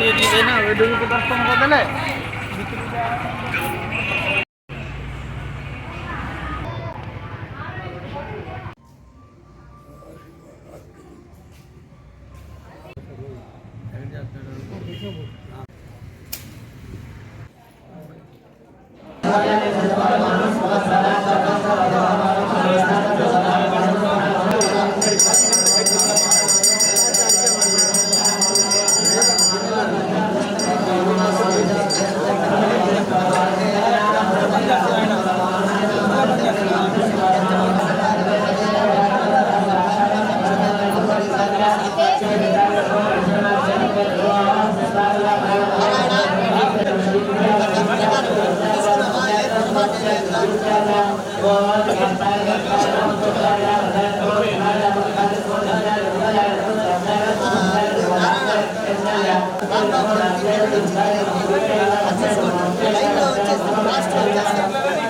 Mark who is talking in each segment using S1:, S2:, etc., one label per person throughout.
S1: dia di nak, dia dulu ke tengok
S2: kat dalam. లైన్లో వచ్చేసి last వచ్చేసి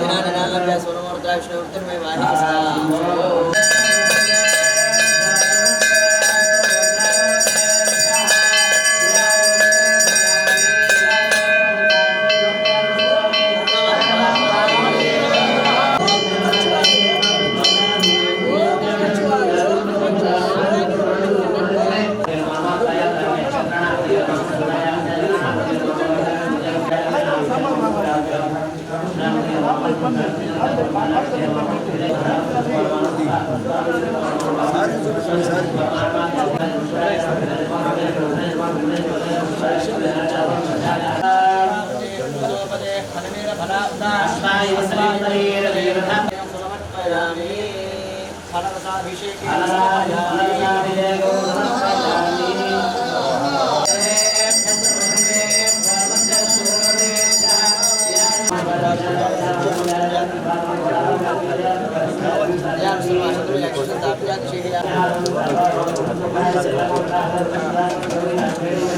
S2: தினான நல்ல பேசுகிறோம் ஒருத்தர் போய் வாங்கி الله وسلم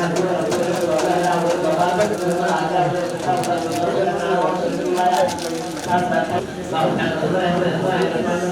S2: Thank you. Thank you.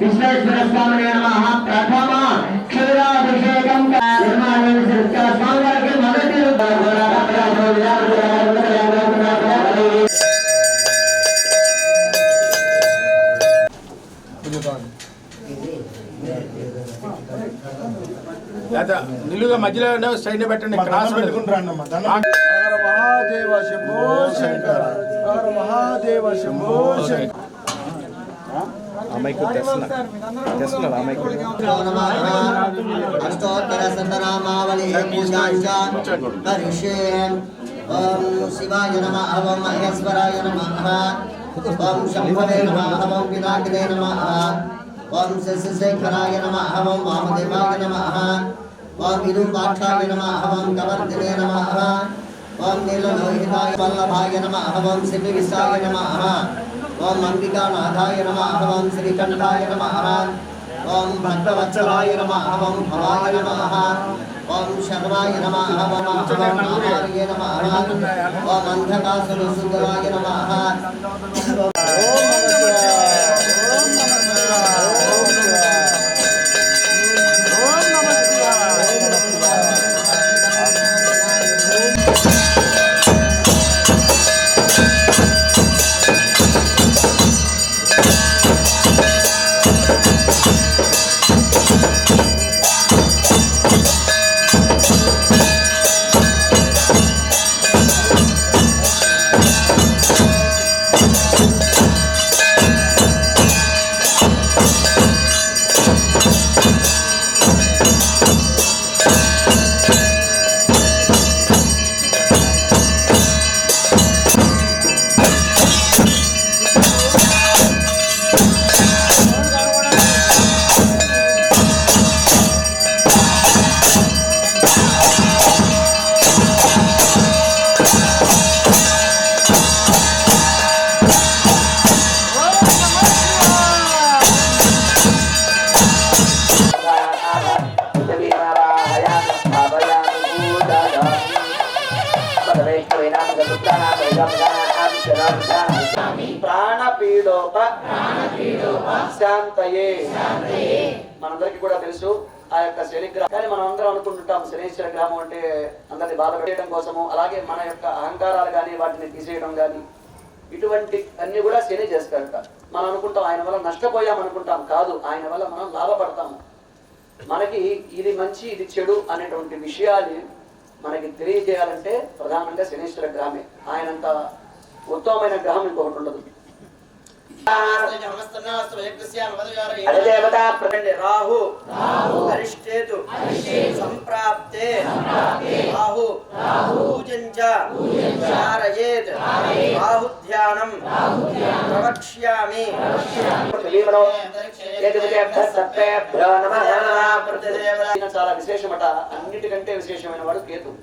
S2: Visweswara స్వామి నమః ప్రథమ క్షీరాభిషేకం నిర్మాణం సృష్ట స్వామి వారికి మొదటి
S3: లేదా నిలువుగా మధ్యలో ఉండే సైడ్ పెట్టండి క్రాస్
S4: హర మహాదేవ శంభో శంకర. మహాదేవ శంభో శంకర.
S1: అష్టోత్తర శతనామావళి పూజాంచ కరిష్యే ఓం శివాయ నమ ఓం మహేశ్వరాయ నమ ఓం శంభవే నమ ఓం పినాకినే నమ ఓం శశిశేఖరాయ నమ ఓం వామదేవాయ నమ ఓం విరూపాక్షాయ నమ ఓం కవర్తినే నమ ఓం నీలలోహితాయ వల్లభాయ నమ ఓం శిబిరిసాయ నమ ఓం అంబికానాథాయ నమ ఓం శ్రీకంఠాయ నమ ఓం భక్తవత్సలాయ నమ ఓం భవాయ నమ ఓం శర్వాయ నమ ఓం ఆహార్య నమ ఓం అంధకాసుర సుందరాయ నమ
S5: ఓం నమ ఓం నమ శాంతయే. మనందరికీ కూడా తెలుసు ఆ యొక్క శనిగ్రహం. కానీ మనం అందరం అనుకుంటుంటాం శనీశ్వర గ్రహం అంటే అందరిని బాధ పెట్టడం కోసము అలాగే మన యొక్క అహంకారాలు కానీ వాటిని తీసేయడం కానీ ఇటువంటి అన్ని కూడా శని చేస్తాడట. మనం అనుకుంటాం ఆయన వల్ల నష్టపోయాం అనుకుంటాం. కాదు ఆయన వల్ల మనం లాభపడతాము. మనకి ఇది మంచి ఇది చెడు అనేటువంటి విషయాలు మనకి తెలియజేయాలంటే ప్రధానంగా శనీశ్వర గ్రహమే. ఆయనంత ఉత్తమమైన గ్రహం ఇంకొకటి ఉండదు. రాహు అరిష్టేతు. సంప్రాప్తే. రాహు పూజంచ. ధారయేత్. రాహు ధ్యానం ప్రవక్ష్యామి. చాలా విశేషమట. అన్నిటికంటే విశేషమైన వాడు కేతు.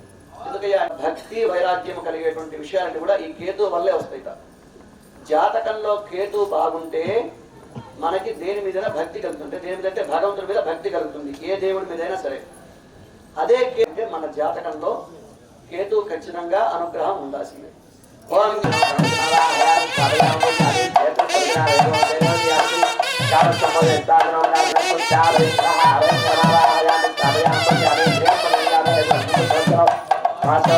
S5: ఎందుకయ్యా? భక్తి వైరాగ్యం కలిగేటువంటి విషయాలన్నీ కూడా ఈ కేతు వల్లే వస్తాయిట. జాతకంలో కేతు బాగుంటే మనకి దేని మీద భక్తి కలుగుతుంది దేని మీద అంటే భగవంతుడి మీద భక్తి కలుగుతుంది ఏ దేవుడి మీదైనా సరే. అదే అంటే మన జాతకంలో కేతు ఖచ్చితంగా అనుగ్రహం ఉండాల్సిందే. మాతో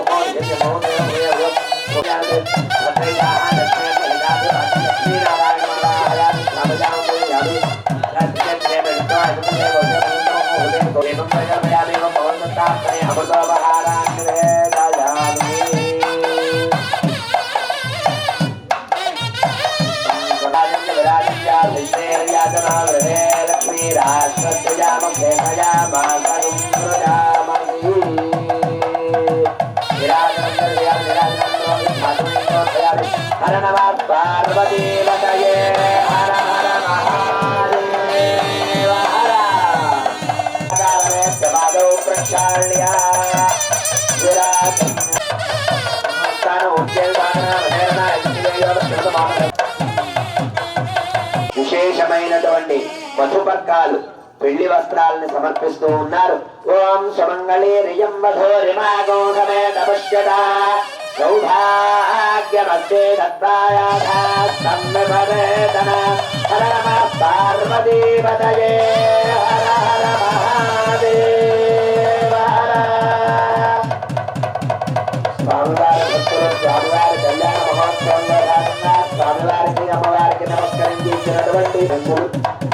S5: విశేషమైనటువంటి మధుపర్కాలు పెళ్ళి వస్త్రాలను సమర్పిస్తూ ఉన్నారు. ఓం సుమంగళే రియం వధోరిమాగోహమే Gracias.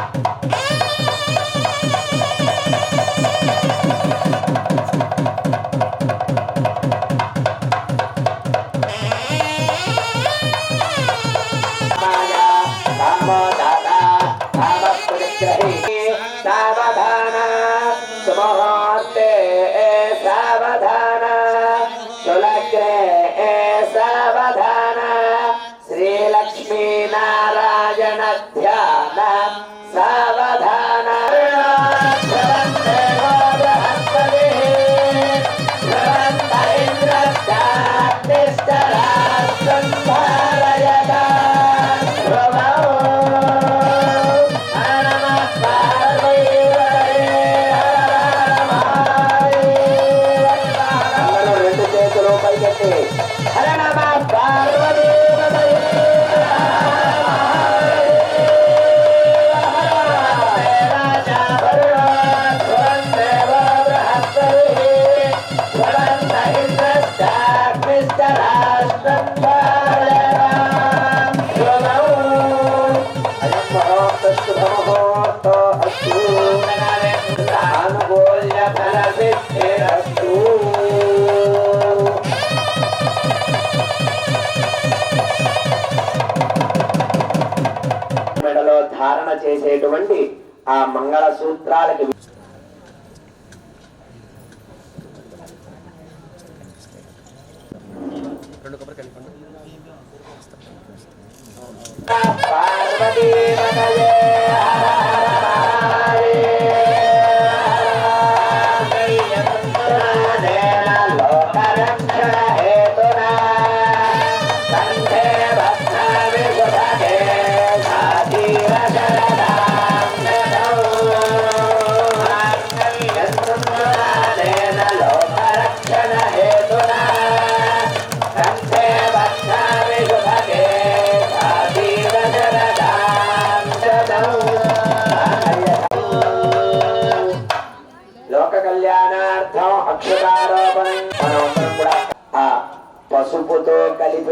S5: అనేటువంటి ఆ మంగళ సూత్రాలకి రెండు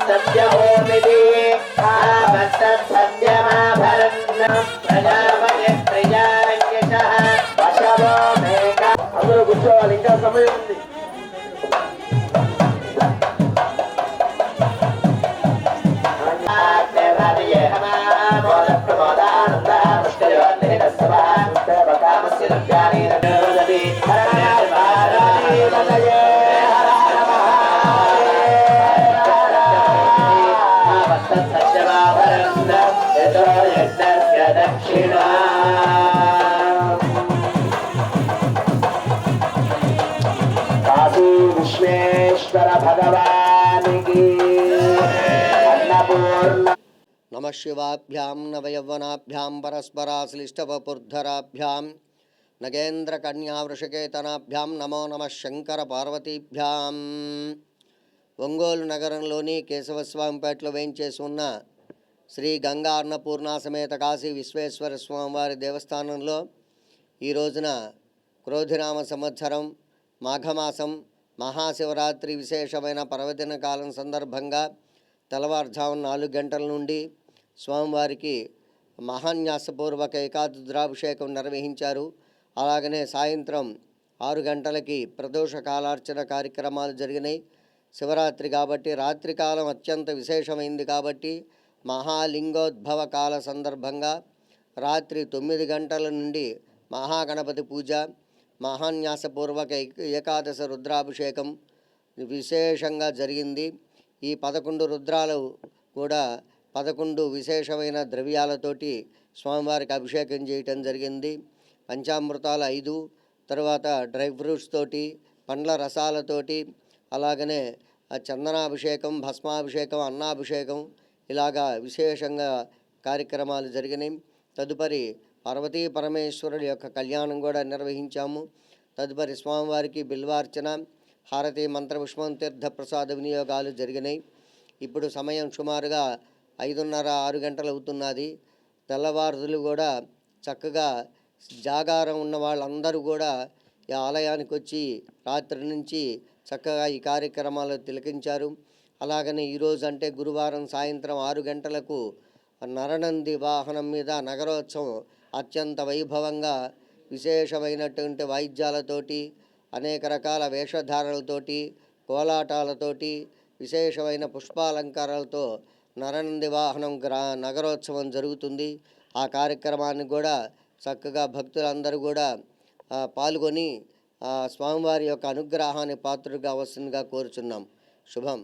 S5: सत्यभूमिः सत्यमाभरन्नं प्रजापति प्रजायशः वशवो मेघ అందరూ కూర్చోవాలి ఇంకా సమయం ఉంది
S1: శివాభ్యాం నవయవనాభ్యాం పరస్పరాశ్లిష్టవపుర్ధరాభ్యాం నగేంద్రకన్యావృషకేతనాభ్యాం నమో నమ శంకర పార్వతీభ్యాం ఒంగోలు నగరంలోని కేశవస్వామిపేటలో వేయించేసి ఉన్న శ్రీ గంగా అన్నపూర్ణ సమేత కాశీ విశ్వేశ్వర స్వామివారి దేవస్థానంలో ఈ రోజున క్రోధినామ సంవత్సరం మాఘమాసం మహాశివరాత్రి విశేషమైన పర్వదిన కాలం సందర్భంగా తెల్లవారుజాము నాలుగు గంటల నుండి స్వామివారికి మహాన్యాసపూర్వక ఏకాదుద్రాభిషేకం నిర్వహించారు. అలాగనే సాయంత్రం ఆరు గంటలకి ప్రదోష కాలార్చన కార్యక్రమాలు జరిగినాయి. శివరాత్రి కాబట్టి రాత్రికాలం అత్యంత విశేషమైంది కాబట్టి మహాలింగోద్భవ కాల సందర్భంగా రాత్రి తొమ్మిది గంటల నుండి మహాగణపతి పూజ మహాన్యాసపూర్వక ఏకాదశ రుద్రాభిషేకం విశేషంగా జరిగింది. ఈ పదకొండు రుద్రాలు కూడా పదకొండు విశేషమైన ద్రవ్యాలతోటి స్వామివారికి అభిషేకం చేయటం జరిగింది. పంచామృతాలు ఐదు తర్వాత డ్రై ఫ్రూట్స్ తోటి పండ్ల రసాలతోటి అలాగనే చందనాభిషేకం భస్మాభిషేకం అన్నాభిషేకం ఇలాగా విశేషంగా కార్యక్రమాలు జరిగినాయి. తదుపరి పార్వతీ పరమేశ్వరుడు యొక్క కళ్యాణం కూడా నిర్వహించాము. తదుపరి స్వామివారికి బిల్వార్చన హారతి మంత్రపుష్పం తీర్థ ప్రసాద వినియోగాలు జరిగినాయి. ఇప్పుడు సమయం సుమారుగా ఐదున్నర ఆరు గంటలు అవుతున్నది తెల్లవారులు కూడా చక్కగా జాగారం ఉన్న వాళ్ళందరూ కూడా ఈ ఆలయానికి వచ్చి రాత్రి నుంచి చక్కగా ఈ కార్యక్రమాలు తిలకించారు. అలాగనే ఈరోజు అంటే గురువారం సాయంత్రం ఆరు గంటలకు నరనంది వాహనం మీద నగరోత్సవం అత్యంత వైభవంగా విశేషమైనటువంటి వాయిద్యాలతోటి అనేక రకాల వేషధారలతోటి కోలాటాలతోటి విశేషమైన పుష్పాలంకారాలతో నరనంది వాహనం గ్రా నగరోత్సవం జరుగుతుంది. ఆ కార్యక్రమాన్ని కూడా చక్కగా భక్తులందరూ కూడా పాల్గొని స్వామివారి యొక్క అనుగ్రహాన్ని పాత్రగా వస్తుందిగా కోరుచున్నాం. శుభం.